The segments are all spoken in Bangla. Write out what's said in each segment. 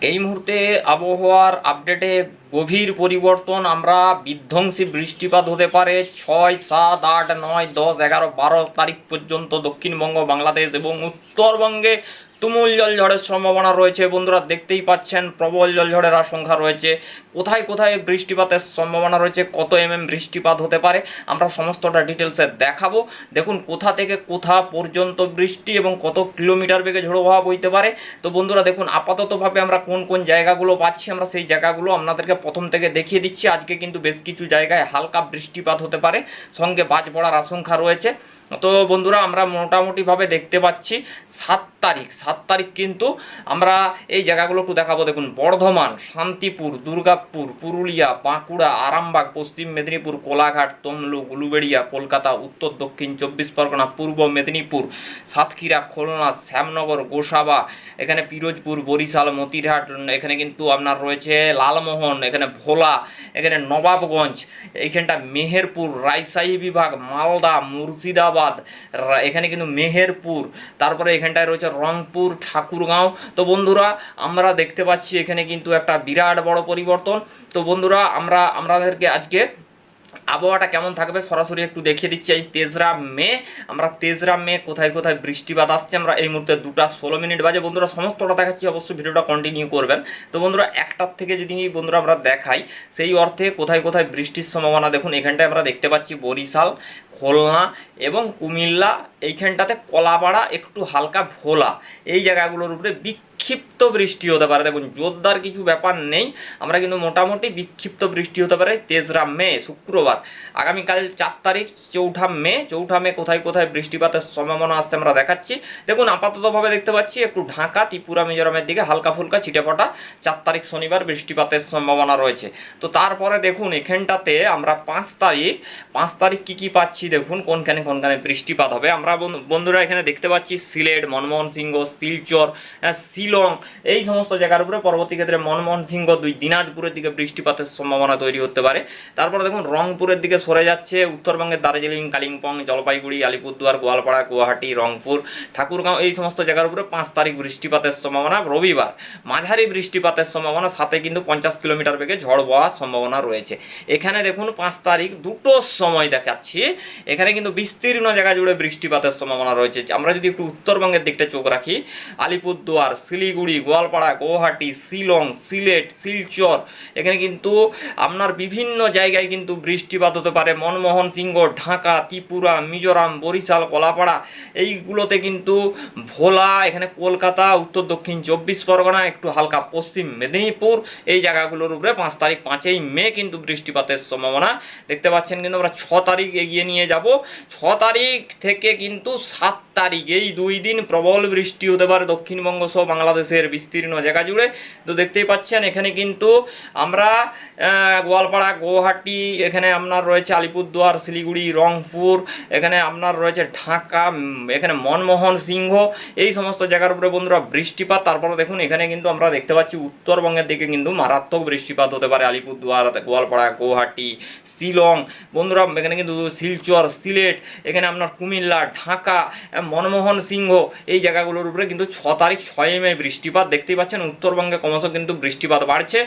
এই মুহূর্তে আবহাওয়ার আপডেটে গভীর পরিবর্তন আমরা বিধ্বংসী বৃষ্টিপাত হতে পারে ছয়, সাত, আট, নয়, দশ, এগারো, বারো তারিখ পর্যন্ত দক্ষিণবঙ্গ, বাংলাদেশ এবং উত্তরবঙ্গে তুমুল জলঝড়ের সম্ভাবনা রয়েছে। বন্ধুরা, দেখতেই পাচ্ছেন, প্রবল জলঝড়ের আশঙ্কা রয়েছে। কোথায় কোথায় বৃষ্টিপাতের সম্ভাবনা রয়েছে, কত এমএম বৃষ্টিপাত হতে পারে, আমরা সমস্তটা ডিটেলসে দেখাবো। দেখুন, কোথা থেকে কোথা পর্যন্ত বৃষ্টি এবং কত কিলোমিটার বেগে ঝোড়ো হওয়া বইতে পারে। তো বন্ধুরা, দেখুন, আপাততভাবে আমরা কোন কোন জায়গাগুলো পাচ্ছি, আমরা সেই জায়গাগুলো আপনাদেরকে প্রথম থেকে দেখিয়ে দিচ্ছি। আজকে কিন্তু বেশ কিছু জায়গায় হালকা বৃষ্টিপাত হতে পারে, সঙ্গে বাজ পড়ার আশঙ্কা রয়েছে। তো বন্ধুরা, আমরা মোটামুটিভাবে দেখতে পাচ্ছি, সাত তারিখ সাত তারিখ কিন্তু আমরা এই জায়গাগুলো একটু দেখাবো। দেখুন, বর্ধমান, শান্তিপুর, দুর্গাপুর, পুরুলিয়া, বাঁকুড়া, আরামবাগ, পশ্চিম মেদিনীপুর, কোলাঘাট, তমলুক গুলুবেড়িয়া কলকাতা, উত্তর, দক্ষিণ, চব্বিশ পরগনা, পূর্ব মেদিনীপুর, সাতক্ষীরা, খুলনা, শ্যামনগর, গোসাবা, এখানে পিরোজপুর, বরিশাল, মতিরহাট, এখানে কিন্তু আপনার রয়েছে লালমোহন, এখানে ভোলা, এখানে নবাবগঞ্জ, এইখানটা মেহেরপুর রাজশাহী বিভাগ, মালদা, মুর্শিদাবাদ এখানে কিন্তু মেহেরপুর, তারপরে এখানটায় রয়েছে রংপুর ঠাকুরগাঁও। তো বন্ধুরা, আমরা দেখতে পাচ্ছি এখানে কিন্তু একটা বিরাট বড় পরিবর্তন। তো বন্ধুরা, আমরা, আমাদেরকে আজকে আবহাওয়াটা কেমন থাকবে সরাসরি একটু দেখিয়ে দিচ্ছি। এই তেজরা মে, আমরা তেজরা মে কোথায় কোথায় বৃষ্টিপাত আসছে, আমরা এই মুহূর্তে দুটা ষোলো মিনিট বাজে। বন্ধুরা, সমস্তটা দেখাচ্ছি, অবশ্যই ভিডিওটা কন্টিনিউ করবেন। তো বন্ধুরা, একটার থেকে যদি বন্ধুরা আমরা দেখাই, সেই অর্থে কোথায় কোথায় বৃষ্টির সম্ভাবনা, দেখুন, এখানটায় আমরা দেখতে পাচ্ছি বরিশাল খুলনা এবং কুমিল্লা, এইখানটাতে কলাপাড়া, একটু হালকা ভোলা। এই জায়গাগুলোর উপরে বিক্ষিপ্ত বৃষ্টি হতে পারে। দেখুন, জোরদার কিছু ব্যাপার নেই। আমরা কিন্তু মোটামুটি বিক্ষিপ্ত বৃষ্টি হতে পারে তেসরা মে, শুক্রবার। আগামীকাল চার তারিখ, চৌঠা মে। চৌঠা মে কোথায় কোথায় বৃষ্টিপাতের সম্ভাবনা আসছে আমরা দেখাচ্ছি। দেখুন, আপাততভাবে দেখতে পাচ্ছি একটু ঢাকা, ত্রিপুরা, মিজোরামের দিকে হালকা ফুলকা ছিটেফোঁটা। চার তারিখ শনিবার বৃষ্টিপাতের সম্ভাবনা রয়েছে। তো তারপরে দেখুন, এখানটাতে আমরা পাঁচ তারিখ পাঁচ তারিখ কি কি পাচ্ছি দেখুন কোনখানে কোনখানে বৃষ্টিপাত হবে। আমরা বন্ধু- বন্ধুরা এখানে দেখতে পাচ্ছি সিলেট, মনমোহন সিংহ, শিলচর শিলং, এই সমস্ত জায়গার উপরে পরবর্তী ক্ষেত্রে মনমোহন সিংহ দুই, দিনাজপুরের দিকে বৃষ্টিপাতের সম্ভাবনা তৈরি হতে পারে। তারপরে দেখুন রংপুরের দিকে সরে যাচ্ছে উত্তরবঙ্গের দার্জিলিং, কালিম্পং, জলপাইগুড়ি, আলিপুরদুয়ার, গোয়ালপাড়া, গুয়াহাটি, রংপুর, ঠাকুরগাঁও, এই সমস্ত জায়গার উপরে পাঁচ তারিখ বৃষ্টিপাতের সম্ভাবনা। রবিবার মাঝারি বৃষ্টিপাতের সম্ভাবনা, সাথে কিন্তু পঞ্চাশ কিলোমিটার বেগে ঝড় বওয়ার সম্ভাবনা রয়েছে। এখানে দেখুন পাঁচ তারিখ দুটো সময় দেখাচ্ছি। এখানে কিন্তু বিস্তীর্ণ জায়গা জুড়ে বৃষ্টিপাতের সম্ভাবনা রয়েছে। আমরা যদি একটু উত্তরবঙ্গের দিকটা চোখ রাখি, আলিপুরদুয়ার, শিলিগুড়ি, গোয়ালপাড়া গুয়াহাটি শিলং, সিলেট, শিলচর, এখানে কিন্তু আপনার বিভিন্ন জায়গায় কিন্তু বৃষ্টিপাত হতে পারে। মনমোহন সিংহ, ঢাকা, ত্রিপুরা, মিজোরাম, বরিশাল কলাপাড়া এইগুলোতে কিন্তু ভোলা, এখানে কলকাতা, উত্তর দক্ষিণ চব্বিশ পরগনা, একটু হালকা পশ্চিম মেদিনীপুর, এই জায়গাগুলোর উপরে পাঁচ তারিখ পাঁচই মে কিন্তু বৃষ্টিপাতের সম্ভাবনা দেখতে পাচ্ছেন। কিন্তু আমরা ছ তারিখ এগিয়ে নিয়ে যাব। ছ তারিখ থেকে কিন্তু সাত তারিখ, এই দুই দিন প্রবল বৃষ্টি হতে পারে দক্ষিণবঙ্গ সহ বাংলাদেশের বিস্তীর্ণ জায়গা জুড়ে। তো দেখতেই পাচ্ছেন, এখানে কিন্তু আমরা গোয়ালপাড়া, গুয়াহাটি, এখানে আপনার রয়েছে আলিপুরদুয়ার, শিলিগুড়ি, রংপুর, এখানে আপনার রয়েছে ঢাকা এখানে মনমোহন সিংহ। এই সমস্ত জায়গার উপরে বন্ধুরা বৃষ্টিপাত, তারপরে দেখুন, এখানে কিন্তু আমরা দেখতে পাচ্ছি উত্তরবঙ্গের দিকে কিন্তু মারাত্মক বৃষ্টিপাত হতে পারে আলিপুরদুয়ার, গোয়ালপাড়া, গুয়াহাটি, শিলং। বন্ধুরা, এখানে কিন্তু শিলচর সিলেট, এখানে আপনার কুমিল্লা, ঢাকা মনমোহন সিংহ, এই জায়গাগুলোর উপরে কিন্তু ছ তারিখ ছয় মে বৃষ্টিপাত দেখতেই পাচ্ছেন। উত্তরবঙ্গে ক্রমশ কিন্তু বৃষ্টিপাত বাড়ছে।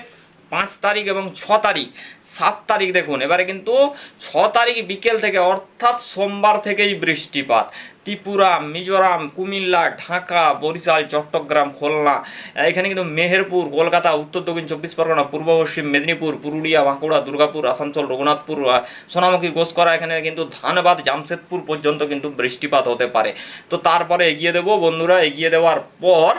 পাঁচ তারিখ এবং ছ তারিখ, সাত তারিখ দেখুন। এবারে কিন্তু ছ তারিখ বিকেল থেকে, অর্থাৎ সোমবার থেকেই বৃষ্টিপাত। ত্রিপুরা, মিজোরাম, কুমিল্লা, ঢাকা, বরিশাল, চট্টগ্রাম, খুলনা, এখানে কিন্তু মেহেরপুর, কলকাতা, উত্তর, দক্ষিণ, চব্বিশ পরগনা, পূর্ব পশ্চিম, মেদিনীপুর, পুরুলিয়া, বাঁকুড়া, দুর্গাপুর, আসানসোল, রঘুনাথপুর সোনামুখী, ঘোষকরা, এখানে কিন্তু ধানবাদ, জামশেদপুর পর্যন্ত কিন্তু বৃষ্টিপাত হতে পারে। তো তারপরে এগিয়ে দেবো বন্ধুরা, এগিয়ে দেওয়ার পর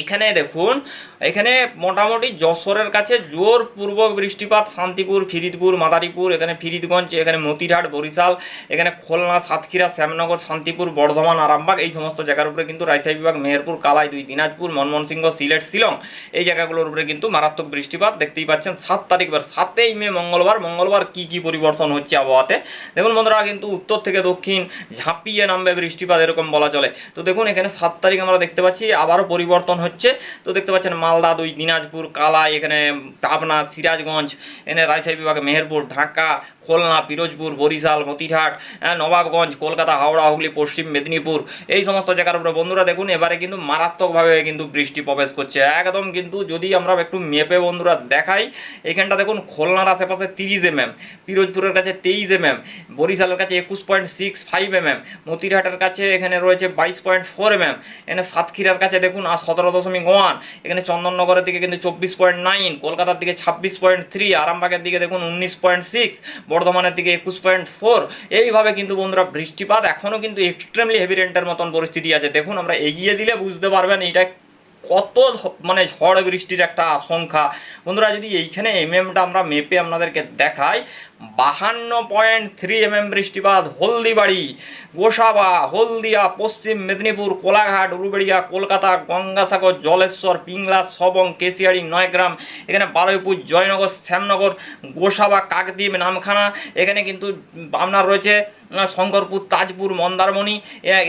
এখানে দেখুন এখানে মোটামুটি যশোরের কাছে জোর পূর্ব বৃষ্টিপাত, শান্তিপুর, ফিরিদপুর, মাদারীপুর, এখানে ফিরিদগঞ্জ, এখানে মতিরহাট, বরিশাল, এখানে খুলনা, সাতক্ষীরা, শ্যামনগর, শান্তিপুর, বর্ধমান, আরামবাগ, এই সমস্ত জায়গার উপরে কিন্তু রাজশাহী বিভাগ, মেহেরপুর, কালাই দুই, দিনাজপুর মনমোহন সিংহ সিলেট, শিলং, এই জায়গাগুলোর উপরে কিন্তু মারাত্মক বৃষ্টিপাত দেখতেই পাচ্ছেন। সাত তারিখ বার সাতই মে মঙ্গলবার মঙ্গলবার কি কি পরিবর্তন হচ্ছে আবহাওয়াতে? দেখুন বন্ধুরা, কিন্তু উত্তর থেকে দক্ষিণ ঝাঁপিয়ে নামবে বৃষ্টিপাত, এরকম বলা চলে। তো দেখুন, এখানে সাত তারিখ আমরা দেখতে পাচ্ছি, আবারও পরিবর্তন হচ্ছে। তো দেখতে পাচ্ছেন মালদা দুই দিনাজপুর কালাই এখানে পাবনা সিরাজগঞ্জ এনে রাজশাহী বিভাগে মেহেরপুর ঢাকা খুলনা পিরোজপুর বরিশাল মতিরহাট হ্যাঁ, নবাবগঞ্জ কলকাতা হাওড়া হুগলি পশ্চিম মেদিনীপুর এই সমস্ত জায়গার উপরে। বন্ধুরা দেখুন এবারে কিন্তু মারাত্মকভাবে কিন্তু বৃষ্টি প্রবেশ করছে। একদম কিন্তু যদি আমরা একটু মেপে বন্ধুরা দেখাই এখানটা দেখুন খুলনার আশেপাশে তিরিশ এমএম পিরোজপুরের কাছে তেইশ এমএম বরিশালের কাছে একুশ পয়েন্ট সিক্স ফাইভ এমএম মতিরহাটের কাছে এখানে রয়েছে বাইশ পয়েন্ট ফোর এমএম এখানে সাতক্ষীরার কাছে দেখুন আর সতেরো দশমিক ওয়ান এখানে চন্দননগরের দিকে কিন্তু চব্বিশ পয়েন্ট নাইন কলকাতার দিকে ছাব্বিশ পয়েন্ট থ্রি আরামবাগের দিকে দেখুন উনিশ পয়েন্ট সিক্স বর্ধমানের দিকে একুশ পয়েন্ট ফোর এইভাবে কিন্তু বন্ধুরা বৃষ্টিপাত এখনও কিন্তু এক্সট্রিমলি হেভি রেন্টের মতন পরিস্থিতি আছে। দেখুন, আমরা এগিয়ে দিলে বুঝতে পারবেন এইটা কত মানে ঝড় বৃষ্টির একটা আশঙ্কা। বন্ধুরা, যদি এইখানে এমএমটা আমরা মেপে আপনাদেরকে দেখাই বাহান্ন পয়েন্ট থ্রি এমএম বৃষ্টিপাত, হলদিবাড়ি, গোসাবা, হলদিয়া, পশ্চিম মেদিনীপুর, কোলাঘাট, উলুবেড়িয়া, কলকাতা, গঙ্গাসাগর, জলেশ্বর, পিংলা, সবং, কেশিয়াড়ি, নয়গ্রাম, এখানে বারুইপুর, জয়নগর, শ্যামনগর, গোসাবা, কাকদ্বীপ, নামখানা, এখানে কিন্তু আপনার রয়েছে শঙ্করপুর, তাজপুর, মন্দারমণি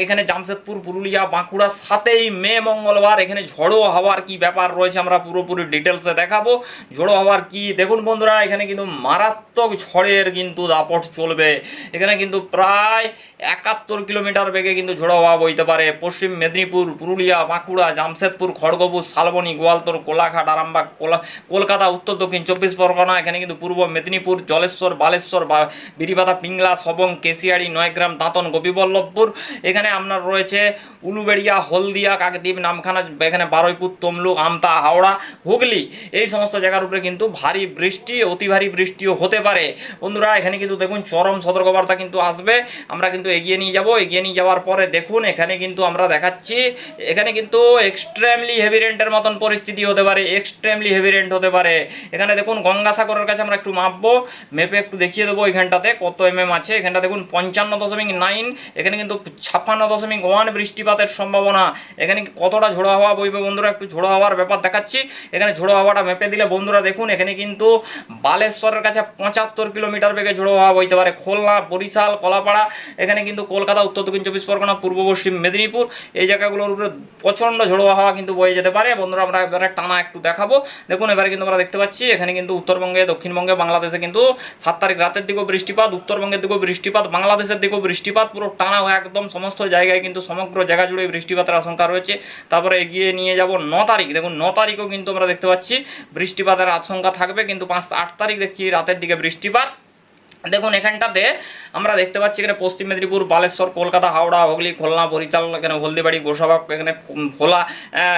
এখানে জামশেদপুর, পুরুলিয়া, বাঁকুড়া, সাতই মে মঙ্গলবার, এখানে ঝড়ো হওয়ার কি ব্যাপার রয়েছে আমরা পুরোপুরি ডিটেলসে দেখাবো। ঝড়ো হওয়ার কি? দেখুন বন্ধুরা, এখানে কিন্তু মারাত্মক ঝড়ের কিন্তু দাপট চলবে। এখানে কিন্তু প্রায় একাত্তর কিলোমিটার বেগে কিন্তু ঝোড়ো হওয়া বইতে পারে। পশ্চিম মেদিনীপুর, পুরুলিয়া, বাঁকুড়া, জামশেদপুর, খড়গপুর, শালবনী, গোয়ালতোর, কোলাঘাট, আরামবাগ, কোলা, কলকাতা, উত্তর দক্ষিণ, চব্বিশ পরগনা, এখানে কিন্তু পূর্ব মেদিনীপুর, জলেশ্বর, বালেশ্বর, বা বিরিবাদা পিংলা, সবং, কেশিয়াড়ি, নয়গ্রাম, দাঁতন, গোপীবল্লভপুর। এখানে আপনার রয়েছে উলুবেড়িয়া, হলদিয়া, কাকদ্বীপ, নামখানা, এখানে বারুইপুর, তমলুক, আমতা, হাওড়া, হুগলি। এই সমস্ত জায়গার উপরে কিন্তু ভারী বৃষ্টি, অতি ভারী বৃষ্টিও হতে পারে। বন্ধুরা, এখানে কিন্তু দেখুন চরম সতর্কবার্তা কিন্তু আসবে। আমরা কিন্তু এগিয়ে নিয়ে যাব। এগিয়ে নিয়ে যাওয়ার পরে দেখুন, এখানে কিন্তু আমরা দেখাচ্ছি, এখানে কিন্তু এক্সট্রিমলি হেভি রেন্টের মতন পরিস্থিতি হতে পারে এক্সট্রিমলি হেভি রেন্ট হতে পারে। এখানে দেখুন গঙ্গাসাগরের কাছে আমরা একটু মাপবো মেপে একটু দেখিয়ে দেবো এখানটাতে কত এম এম আছে। এখানটা দেখুন পঞ্চান্ন দশমিক নাইন এখানে কিন্তু ছাপ্পান্ন দশমিক ওয়ান বৃষ্টিপাতের সম্ভাবনা। এখানে কতটা ঝোড়ো হাওয়া বইবে বন্ধুরা? একটু ঝোড়ো হাওয়ার ব্যাপার দেখাচ্ছি। এখানে ঝোড়ো হাওয়াটা মেপে দিলে বন্ধুরা দেখুন, এখানে কিন্তু বালেশ্বরের কাছে পঁচাত্তর কিলোমিটার বেগে ঝোড়ো হাওয়া বইতে পারে। খুলনা, বরিশাল, কলাপাড়া, এখানে কিন্তু কলকাতা, উত্তর, দক্ষিণ, চব্বিশ পরগনা, পূর্ব, পশ্চিম মেদিনীপুর এই জায়গাগুলোর উপরে প্রচণ্ড ঝোড়ো হাওয়া কিন্তু বয়ে যেতে পারে। বন্ধুরা, আমরা এবারে টানা একটু দেখাবো। দেখুন, এবারে কিন্তু আমরা দেখতে পাচ্ছি, এখানে কিন্তু উত্তরবঙ্গে, দক্ষিণবঙ্গে, বাংলাদেশে কিন্তু সাত তারিখ রাতের দিকেও বৃষ্টিপাত, উত্তরবঙ্গের দিকেও বৃষ্টিপাত, বাংলাদেশের দিকেও বৃষ্টিপাত, পুরো টানা একদম সমস্ত জায়গায় কিন্তু সমগ্র জায়গা জুড়ে বৃষ্টিপাতের আশঙ্কা রয়েছে। তারপরে এগিয়ে নিয়ে যাব ন তারিখ। দেখুন, ন তারিখও কিন্তু আমরা দেখতে পাচ্ছি, বৃষ্টিপাতের আশঙ্কা থাকবে, কিন্তু পাঁচ আট তারিখ দেখছি রাতের দিকে বৃষ্টিপাত। দেখুন, এখানটাতে আমরা দেখতে পাচ্ছি এখানে পশ্চিম মেদিনীপুর, বালেশ্বর, কলকাতা, হাওড়া, হুগলি, খুলনা, বরিশাল, এখানে হলদিবাড়ি গোসাবাগ এখানে ভোলা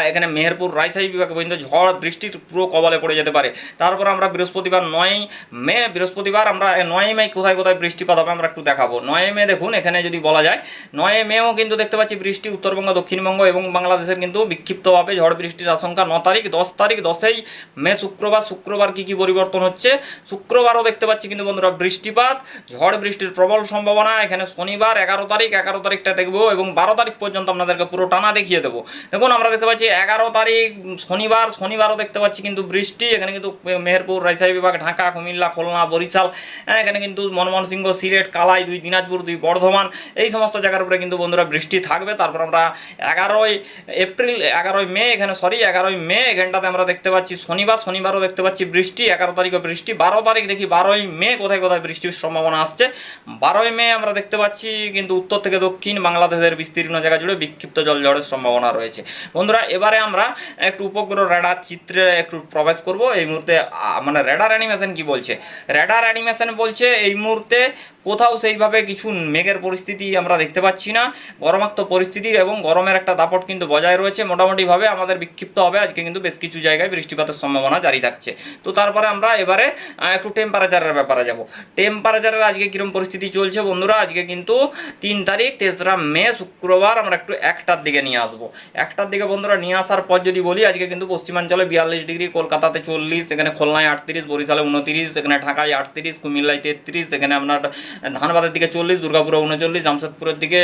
এখানে মেহেরপুর, রাজশাহী বিভাগ পর্যন্ত ঝড় বৃষ্টির পুরো কবলে পড়ে যেতে পারে। তারপর আমরা বৃহস্পতিবার নয় মে, বৃহস্পতিবার আমরা নয় মে কোথায় কোথায় বৃষ্টিপাত হবে আমরা একটু দেখাবো। নয় মে দেখুন, এখানে যদি বলা যায় নয় মেও কিন্তু দেখতে পাচ্ছি বৃষ্টি উত্তরবঙ্গ, দক্ষিণবঙ্গ এবং বাংলাদেশের কিন্তু বিক্ষিপ্তভাবে ঝড় বৃষ্টির আশঙ্কা। ন তারিখ, দশ তারিখ, দশই মে, শুক্রবার শুক্রবার কি কি পরিবর্তন হচ্ছে? শুক্রবারও দেখতে পাচ্ছি কিন্তু বন্ধুরা বৃষ্টিপাত ঝড় বৃষ্টির প্রবল সম্ভাবনা। এখানে শনিবার এগারো তারিখ এগারো তারিখটা দেখব এবং বারো তারিখ পর্যন্ত আপনাদেরকে পুরো টানা দেখিয়ে দেবো। দেখুন আমরা দেখতে পাচ্ছি এগারো তারিখ শনিবার শনিবারও দেখতে পাচ্ছি কিন্তু বৃষ্টি। এখানে কিন্তু মেহেরপুর রাজশাহী বিভাগ ঢাকা কুমিল্লা খুলনা বরিশাল হ্যাঁ, এখানে কিন্তু মনমোহন সিংহ সিলেট কালাই দুই দিনাজপুর দুই বর্ধমান এই সমস্ত জায়গার উপরে কিন্তু বন্ধুরা বৃষ্টি থাকবে। তারপর আমরা এগারোই এপ্রিল এগারোই মে এখানে সরি এগারোই মে এখানটাতে আমরা দেখতে পাচ্ছি শনিবার শনিবারও দেখতে পাচ্ছি বৃষ্টি এগারো তারিখে বৃষ্টি বারো তারিখ দেখি বারোই মে কোথায় কোথায় বৃষ্টির সম্ভাবনা আসছে। বারোই মে আমরা দেখতে পাচ্ছি, কিন্তু উত্তর থেকে দক্ষিণ বাংলাদেশের বিস্তীর্ণ জায়গা জুড়ে বিক্ষিপ্ত জল ঝড়ের সম্ভাবনা রয়েছে। বন্ধুরা, এবারে আমরা একটু উপগ্রহ রেডার চিত্রে একটু প্রবেশ করব। এই মুহূর্তে মানে রেডার অ্যানিমেশন কি বলছে? রেডার অ্যানিমেশন বলছে, এই মুহূর্তে কোথাও সেইভাবে কিছু মেঘের পরিস্থিতি আমরা দেখতে পাচ্ছি না। গরমাক্ত পরিস্থিতি এবং গরমের একটা দাপট কিন্তু বজায় রয়েছে। মোটামুটিভাবে আমাদের বিক্ষিপ্ত হবে। আজকে কিন্তু বেশ কিছু জায়গায় বৃষ্টিপাতের সম্ভাবনা জারি থাকছে। তো তারপরে আমরা এবারে একটু টেম্পারেচারের ব্যাপারে যাব। টেম্পারেচারের আজকে কীরকম পরিস্থিতি চলছে বন্ধুরা? আজকে কিন্তু তিন তারিখ, তেসরা মে, শুক্রবার আমরা একটু একটার দিকে নিয়ে আসব। একটার দিকে বন্ধুরা নিয়ে আসার পর যদি বলি, আজকে কিন্তু পশ্চিমাঞ্চলে বিয়াল্লিশ ডিগ্রি, কলকাতাতে চল্লিশ, এখানে খুলনায় আটত্রিশ, বরিশালে উনত্রিশ, এখানে ঢাকায় আটত্রিশ, কুমিল্লায় তেত্রিশ, এখানে আপনার ধানবাদের দিকে চল্লিশ, দুর্গাপুরে উনচল্লিশ, জামশেদপুরের দিকে,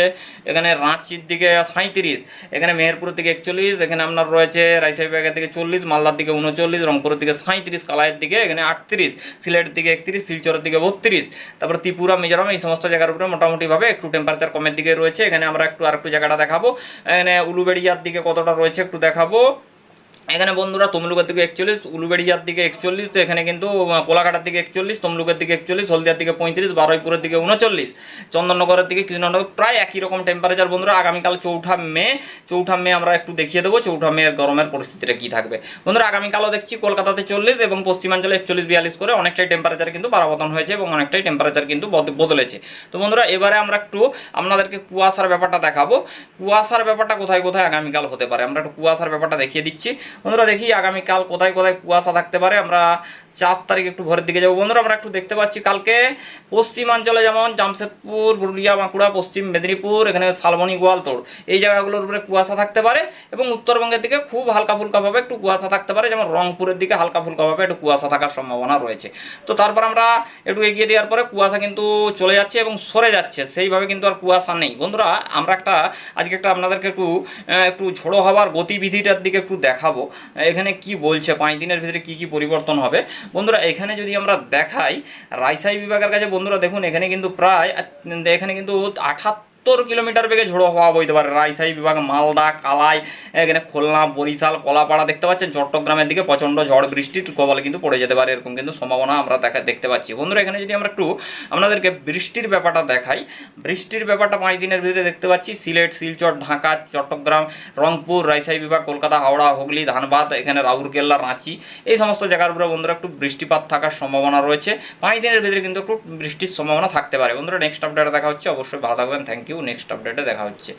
এখানে রাঁচির দিকে সাঁত্রিশ এখানে মেহেরপুরের দিকে একচল্লিশ, এখানে আপনার রয়েছে রাজশাহী বিভাগের দিকে চল্লিশ, মালদার দিকে উনচল্লিশ, রংপুরের দিকে সাঁত্রিশ কালাইয়ের দিকে এখানে আটত্রিশ, সিলেটের দিকে একত্রিশ, শিলচরের দিকে বত্রিশ তারপর ত্রিপুরা, মিজোরাম এই সমস্ত জায়গার উপরে মোটামুটিভাবে একটু টেম্পারেচার কমের দিকে রয়েছে। এখানে আমরা একটু আর একটু জায়গাটা দেখাবো। এখানে উলুবেড়িয়ার দিকে কতটা রয়েছে একটু দেখাবো। এখানে বন্ধুরা তমলুকের দিকে একচল্লিশ, উলুবেড়িয়ার দিকে একচল্লিশ তো এখানে কিন্তু কোলাঘাটার দিকে একচল্লিশ, তমলুকের দিকে একচল্লিশ, হলদিয়ার দিকে পঁয়ত্রিশ, বারুইপুরের দিকে উনচল্লিশ, চন্দননগরের দিকে কৃষ্ণনগর প্রায় একই রকম টেম্পারেচার বন্ধুরা। আগামীকাল চৌঠা মে চৌঠা মে আমরা একটু দেখিয়ে দেবো চৌঠা মে গরমের পরিস্থিতিটা কী থাকবে। বন্ধুরা, আগামীকালও দেখছি কলকাতাতে চল্লিশ এবং পশ্চিমাঞ্চলে একচল্লিশ, বিয়াল্লিশ করে অনেকটাই টেম্পারেচার কিন্তু বারাবতন হয়েছে এবং অনেকটাই টেম্পারেচার কিন্তু বদ- বদলেছে। তো বন্ধুরা, এবারে আমরা একটু আপনাদেরকে কুয়াশার ব্যাপারটা দেখাবো। কুয়াশার ব্যাপারটা কোথায় কোথায় আগামীকাল হতে পারে? আমরা একটু কুয়াশার ব্যাপারটা দেখিয়ে দিচ্ছি। বন্ধুরা দেখি আগামীকাল কোথায় কোথায় কুয়াশা থাকতে পারে আমরা চার তারিখ একটু ভোরের দিকে যাব। বন্ধুরা, আমরা একটু দেখতে পাচ্ছি কালকে পশ্চিমাঞ্চলে যেমন জামশেদপুর, পুরুলিয়া, বাঁকুড়া, পশ্চিম মেদিনীপুর, এখানে শালবনি, গোয়ালতোড়। এই জায়গাগুলোর উপরে কুয়াশা থাকতে পারে এবং উত্তরবঙ্গের দিকে খুব হালকা ফুলকাভাবে একটু কুয়াশা থাকতে পারে। যেমন রংপুরের দিকে হালকা ফুলকাভাবে একটু কুয়াশা থাকার সম্ভাবনা রয়েছে। তো তারপর আমরা একটু এগিয়ে দেওয়ার পরে কুয়াশা কিন্তু চলে যাচ্ছে এবং সরে যাচ্ছে। সেইভাবে কিন্তু আর কুয়াশা নেই। বন্ধুরা, আমরা একটা, আজকে একটা আপনাদেরকে একটু একটু ঝোড়ো হওয়ার গতিবিধিটার দিকে একটু দেখাবো। এখানে কি বলছে? পাঁচ দিনের ভিতরে কি কি পরিবর্তন হবে? বন্ধুরা, এখানে যদি আমরা দেখাই, রাইসাই বিভাগের কাছে বন্ধুরা দেখুন, এখানে কিন্তু প্রায় এখানে কিন্তু আঠাত্তর কিলোমিটার বেগে ঝোড়ো হওয়া বইতে পারে। রাইসাই বিভাগ, মালদা, কালাই, এখানে খুলনা, বরিশাল, কলাপাড়া দেখতে পাচ্ছেন। চট্টগ্রামের দিকে প্রচণ্ড ঝড়, বৃষ্টির কবলে কিন্তু পড়ে যেতে পারে, এরকম কিন্তু সম্ভাবনা আমরা দেখা দেখতে পাচ্ছি। বন্ধুরা, এখানে যদি আমরা একটু আপনাদেরকে বৃষ্টির ব্যাপারটা দেখাই, বৃষ্টির ব্যাপারটা পাঁচ দিনের ভিতরে দেখতে পাচ্ছি। সিলেট, শিলচর, ঢাকা, চট্টগ্রাম, রংপুর, রাজশাহী বিভাগ, কলকাতা, হাওড়া, হুগলি, ধানবাদ, এখানে রাউরকেল্লা, রাঁচি, এই সমস্ত জায়গার উপরে বন্ধুরা একটু বৃষ্টিপাত থাকার সম্ভাবনা রয়েছে। পাঁচ দিনের ভিতরে কিন্তু একটু বৃষ্টির সম্ভাবনা থাকতে পারে। বন্ধুরা নেক্সট আপডেটে দেখা হচ্ছে। অবশ্যই ভালো থাকবেন। থ্যাংক ইউ নেক্সট আপডেটে দেখা হচ্ছে।